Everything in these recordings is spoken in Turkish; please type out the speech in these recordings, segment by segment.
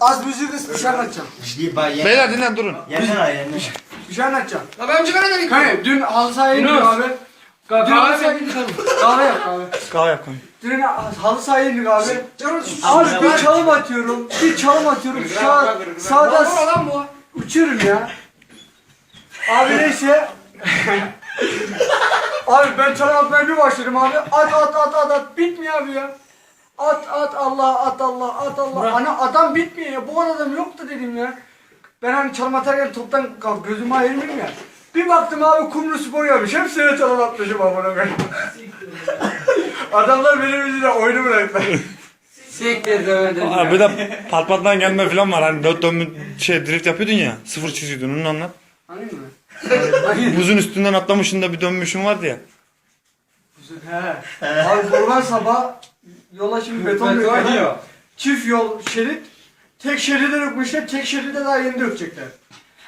Az müziği kız bir şey anlatacağım. Ye. Beyler dinlen durun. Ha yeter. Bir şey anlatacağım. La ben cigara nereye Kanka dün halı sahaya indik abi. Dün halı sahaya indik Kahve yap kahve. Kahve yap kanka. Dün halı sahaya indik abi. Abi bir çalım atıyorum. Bir çalım atıyorum. Sağ, sağda Lan lan bu. uçuyorum ya. Abi neyse. abi ben çalım atmaya bir başladım abi. At at at at at. Bitmiyor abi ya. At at Allah at Allah at Allah. Ana adam bitmiyor ya. Bu kadar adam yoktu dedim ya. Ben hani çalım atarken toptan kalk gözümü ayırmayayım ya. Bir baktım abi kumru spor yapmış. Hepsine çalım atmışım amına koyayım. Adamlar benim yüzümden oyunu bıraktılar. Siktir demedim. Aa, bir de pat pattan gelme falan var. Hani dört dönme şey drift yapıyordun ya. Sıfır çiziyordun onu anlat. Anladın mı? Buzun üstünden atlamışın da bir dönmüşün vardı ya. He. Abi kurban sabah yola şimdi beton döküyor. Çift yol şerit. Tek şeride dökmüşler, tek şeride daha yeni dökecekler.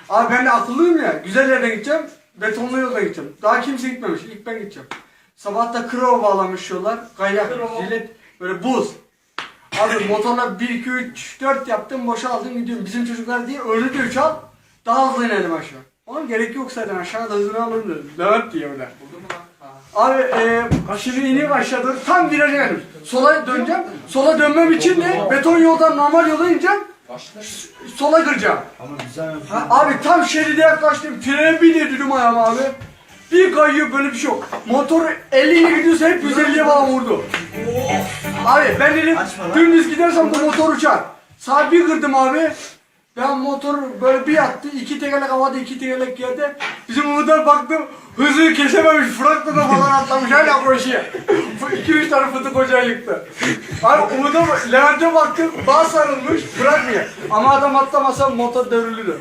Abi ben de akıllıyım ya, güzel yerden gideceğim, betonlu yolda gideceğim. Daha kimse gitmemiş, ilk ben gideceğim. Sabah da krov bağlamış yollar, kayak, jilet, böyle buz. Abi motorla 1, 2, 3, 4 yaptım, boşa aldım gidiyorum. Bizim çocuklar diye öyle de 3 al, daha hızlı inelim aşağı. Oğlum gerek yok zaten aşağıda hızını alın dedim. Levent diye öyle. Abi e, şimdi ineyim aşağıda tam viraja geldim. Sola döneceğim. Sola dönmem için de beton yoldan normal yola ineceğim. Sola gireceğim. Ama güzel. Ha, abi tam şeride yaklaştım. Frene bir dedim ayağım abi. Bir kayıyor böyle bir şey yok. Motor 50 ile gidiyorsa hep 150'ye bana vurdu. Abi ben dedim dümdüz gidersem bu motor uçar. Sağa bir kırdım abi. Ben motor böyle bir attı. iki tekerlek havada iki tekerlek yerde. Bizim Umut'a baktım. Hızı kesememiş. Fırat'la da falan atlamış. Hala koşuyor. iki üç tane fıtık ocağı yıktı. Abi Umut'a Levent'e baktım. Bağ sarılmış. Bırakmıyor. Ama adam atlamasa motor devrilirdi.